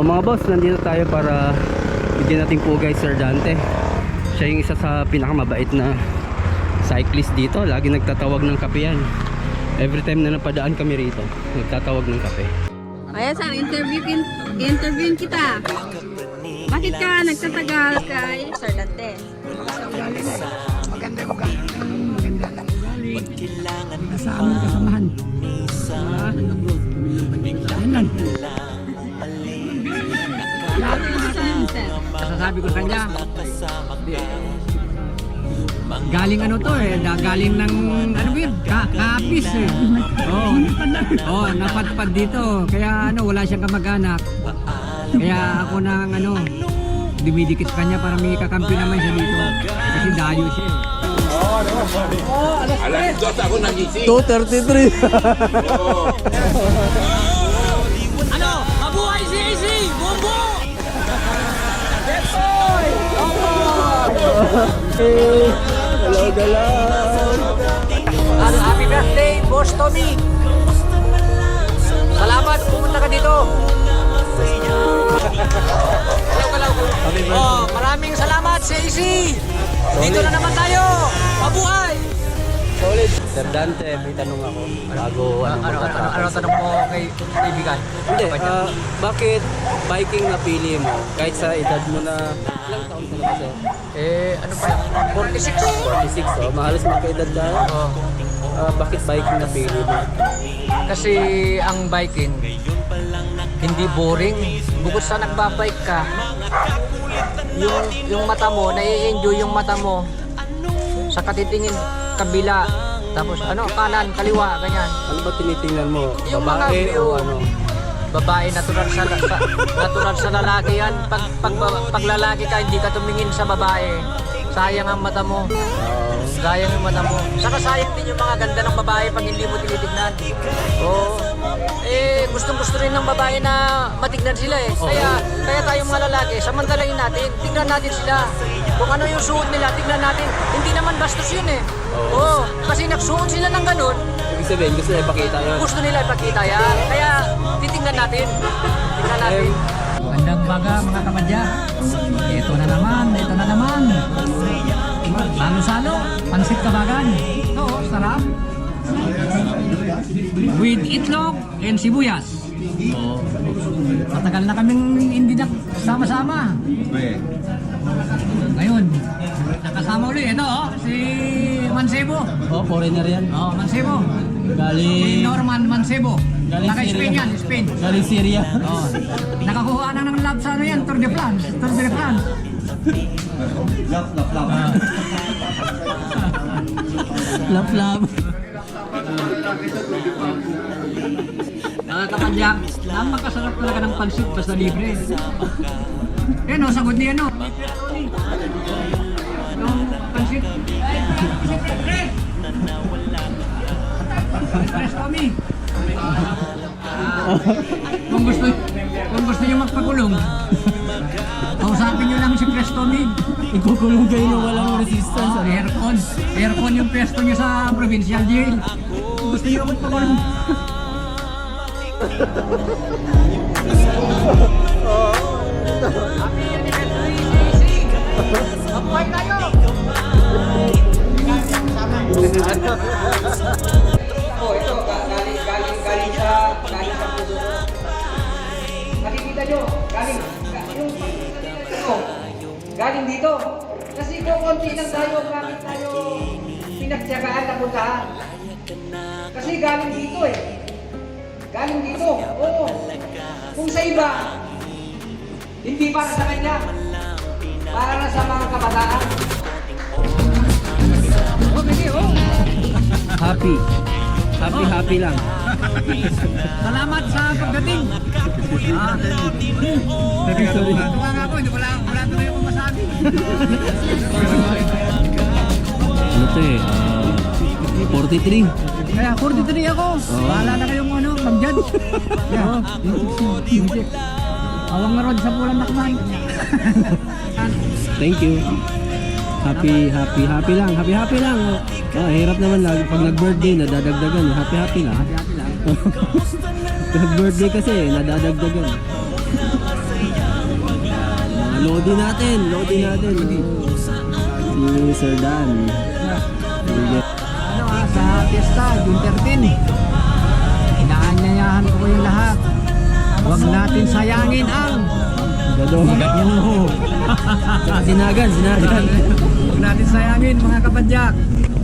So mga boss, nandito tayo para bigyan natin po guys Sir Dante. Siya yung isa sa pinakamabait na cyclist dito. Lagi nagtatawag ng kape yan. Every time na napadaan kami rito, nagtatawag ng kape. Ayan, sir, interview kin interview kita. Bakit ka nagtatagal kay Sir Dante? Kasama kasamahan. Ayun Ano yung sasabihin, sir? Sasabi ko sa kanya. Galing ano to eh, galing ng ano ba yun? Ka kapis eh. Oo. Oh, napadpad dito. Kaya ano, wala siyang kamag-anak. Kaya ako nang ano, dumidikit sa kanya para may kakampi naman siya dito. Kasi dayo siya eh. 233. Ano? Mabuhay si AC! Hello, hello. Ano, happy birthday, Boss Tommy! Salamat, pumunta ka dito. Birthday. Oh, maraming salamat, Stacy. Dito na naman tayo. Mabuhay. Solid. Sir Dante, may tanong ako. Bago ano, Ano, ano, ano, ano tanong mo kay kaibigan? Hindi, ah, bakit biking napili mo? Kahit sa edad mo na, ilang taon ka na ba sir? Eh, ano ba? 46. 46, oh, mahalos magkaedad tayo. Oh, Ah, bakit biking napili mo? kasi ang biking hindi boring. Bukod sa nagbabike ka, yung yung mata mo, nai-enjoy yung mata mo sa katitingin kabila. Tapos ano, kanan, kaliwa, ganyan. Ano ba tinitingnan mo? Yung mga Babae view. o ano? Babae natural sa, sa natural sa lalaki yan. Pag, pag, pag lalaki ka hindi ka tumingin sa babae. Sayang ang mata mo. Sayang yung mata mo. Saka sayang din yung mga ganda ng babae pag hindi mo tinitignan. Oo. Eh gustong gusto rin ng babae na matignan sila eh. Kaya kaya tayong mga lalaki samantalahin natin. Tignan natin sila. Kung ano yung suot nila tignan natin. Hindi naman bastos yun eh oo kasi nagsuot sila ng ganun ibig sabihin, gusto na ipakita yun. gusto nila ipakita yan. Kaya titingnan natin. Tingnan natin. Magandang baga mga kamadya. Ito na naman, ito na naman. Salo-salo, pansit kabagan. Ito, oh, sarap. With itlog and sibuyas. Oh. Matagal na kaming hindi na sama-sama. Ngayon, nakasama ulit. Ito, oh, si Mansebo. Oh, foreigner yan. Oh, Mansebo. Si Galing, Norman Mancebo. Galing Naka Spain Syria. yan, Spain. galing Syria. Oh. Nakakuha na ng lab sa ano yan, Tour de France. Tour de France. lap lap. Mga kapadyak, napakasarap talaga ng pansit basta libre. Yan o, sagot niya no. Kung gusto kung gusto niyo magpakulong, kausapin niyo lang si Press Tommy. Ikukulong kayo na walang resistance. Oh, aircon. Aircon yung pwesto nyo sa provincial jail. Gusto nyo magpakulong. Happy anniversary, Casey! Mabuhay tayo! Oh, ito, ga- galing, galing, galing sa, sa puso ko. Nakikita nyo, galing, ga- yung ito, galing dito. Kasi kung konti lang tayo, bakit tayo pinagtyagaan na puntahan? Kasi galing dito eh. Galing dito, oo. Kung sa iba, hindi para sa kanya. Para na sa mga kabataan. Happy. Happy, happy lang. Salamat sa pagdating. Ah, Sorry, sorry. Tuwa nga ako, hindi wala, wala tuloy akong masabi. Ano to eh? ah, 43. Kaya 43 ako. Bahala na kayong ano, mag-judge. Yeah. Awang nga rod sa pulang nakman. Thank you. Happy, happy, happy lang. Happy, happy lang. Ah, hirap naman lagi. Pag nag-birthday, nadadagdagan. Happy, happy lang. Happy lang. Pag birthday kasi, nadadagdagan. Loadin natin, loadin natin. Si Sir Dan. Ano ah, sa piyesta, June 13. Inaanyayahan ko kayong lahat. Huwag natin sayangin ang Gado. Gano. Sinagan, sinagan. Huwag natin sayangin mga kapadyak.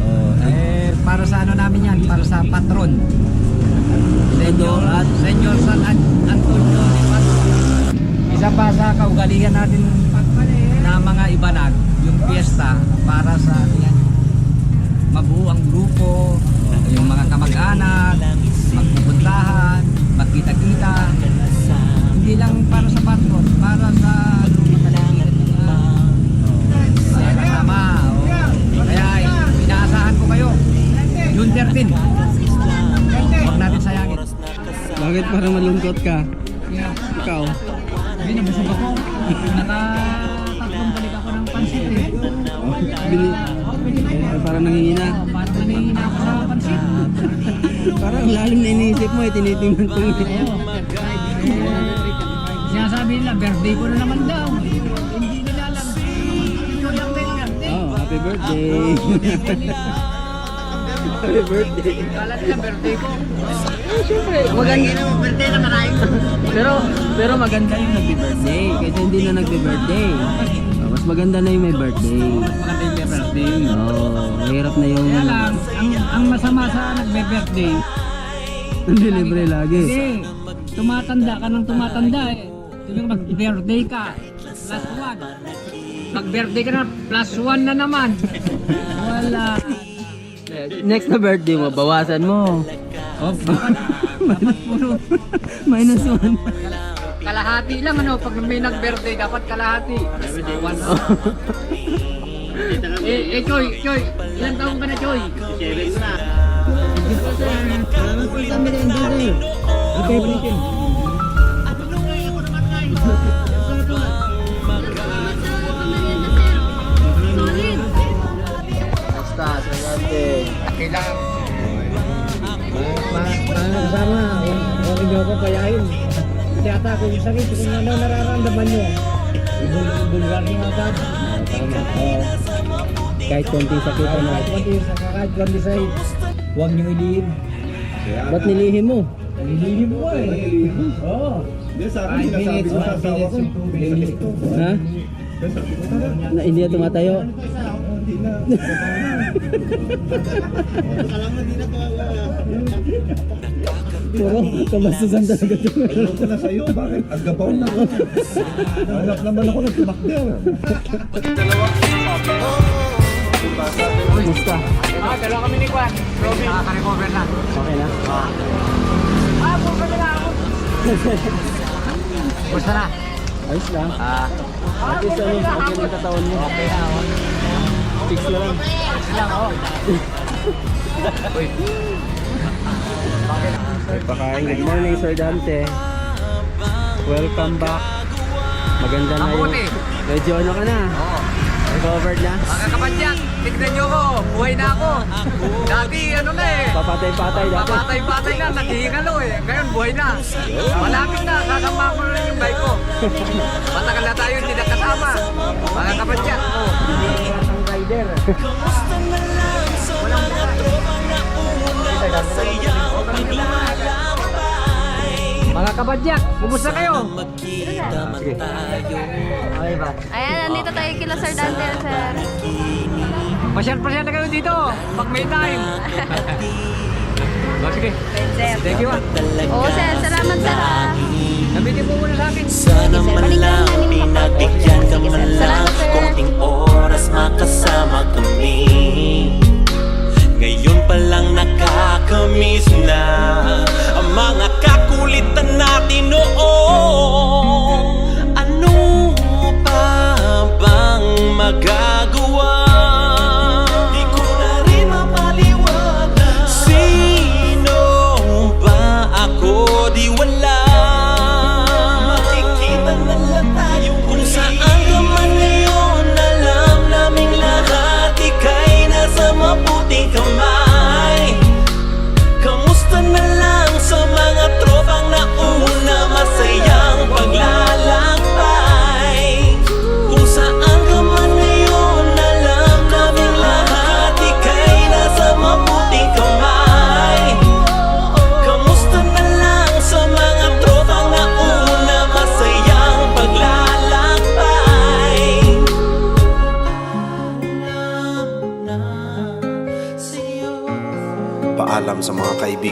Oh, Eh, para sa ano namin yan? Para sa patron. Senyor at Senyor San An- Antonio. Isa pa sa kaugalian natin na mga ibanag, yung piyesta para sa ano yan, mabuo ang grupo, yung mga kamag-anak, magpupuntahan, magkita-kita. Hindi lang para sa patron, para sa mga kasama. oh. Kaya inaasahan ko kayo, June 13. Huwag natin sayangin. bakit parang malungkot ka? Ikaw? Hindi, nabusog ako. Nakatatlong balik ako ng pansit eh. Bili eh, parang nangihina. Oh, Parang nanihina ako sa pansit. Parang ang lalim na iniisip mo, eh, tinitingnan ko. Sinasabi nila, birthday ko na naman daw. Hindi nila alam. Ito lang may birthday. Oh, happy birthday. happy birthday. Kala nila birthday ko. Maganda na birthday na maraming. pero pero maganda yung nagbi-birthday kaysa hindi na nagbi-birthday. Oh, mas maganda na yung may birthday. Maganda yung may birthday. Oh, mahirap na yung Kaya lang, ang, ang masama sa nagbe-birthday, hindi libre lagi. Hindi. Tumatanda ka ng tumatanda eh. Yung mag-birthday ka, plus one. Mag-birthday ka na, plus one na naman. Wala. Next na birthday mo, bawasan mo. Oh, bakit? Dapat puro. Minus one. Kalahati lang ano, pag may nag-birthday, dapat kalahati. One. eh, eh, Choy, Choy, ilan taong ka na, Choy? Okay, Brinkin. Solid. Niyo ako payahin. Kasi ata kung sakit, kung ano nararamdaman nyo, bulgar niyo agad. Tama. Oh. Kahit konting sakit ano. Kahit konti, kahit konti sakit, huwag niyo ilihin. Ba't nilihim mo? Nilihim mo eh. Oo. Five minutes, one minutes. Ha? Na hindi na tumatayo? Puro kabastusan talaga ito. Ano ko na sa'yo? Bakit? Agabaw na ako. Hanap naman ako ng tumakder. Kumusta? Ah, dalawa kami ni Kwan. Robin. Nakaka-recover na. Okay na? Ah, puro kami na ako. Basta na. Ayos lang. Ah, At least ano, okay na katawan mo. okay na ako. Fix na lang. lang ako. Uy. Pakain. Good morning, Sir Dante. Welcome back. Maganda na. Mabuti. Medyo ano ka na? Oo. Recovered na? Mga kapadyak, tignan nyo ko. Buhay na ako. Dati ano na eh. Papatay-patay dati. Papatay-patay na, naghihingalo eh. Ngayon buhay na. Malapit na, kasama ko na yung bike ko. Matagal na tayo hindi nakasama. Mga kapadyak. Oh. Ang rider. Mga kabadyak, kumusta kayo? Okay ba? Ayan, nandito tayo kila Sir Dante, sir. Pasyal-pasyal na kayo dito pag may time. oh, sige. Thank you ah. Oo, sir. Salamat, sir. ah. Nabitin mo muna sa akin. Sana man lang pinagbigyan ka man lang. Konting oras makasama kami Ngayon pa lang nakakamiss na Ang mga kakulitan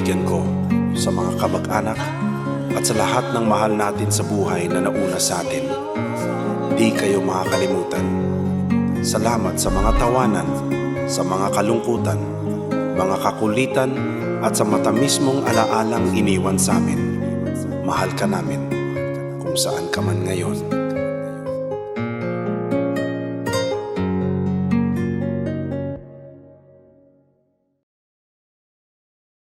kaibigan ko, sa mga kamag-anak, at sa lahat ng mahal natin sa buhay na nauna sa atin. Di kayo makakalimutan. Salamat sa mga tawanan, sa mga kalungkutan, mga kakulitan, at sa matamis mong alaalang iniwan sa amin. Mahal ka namin kung saan ka man ngayon.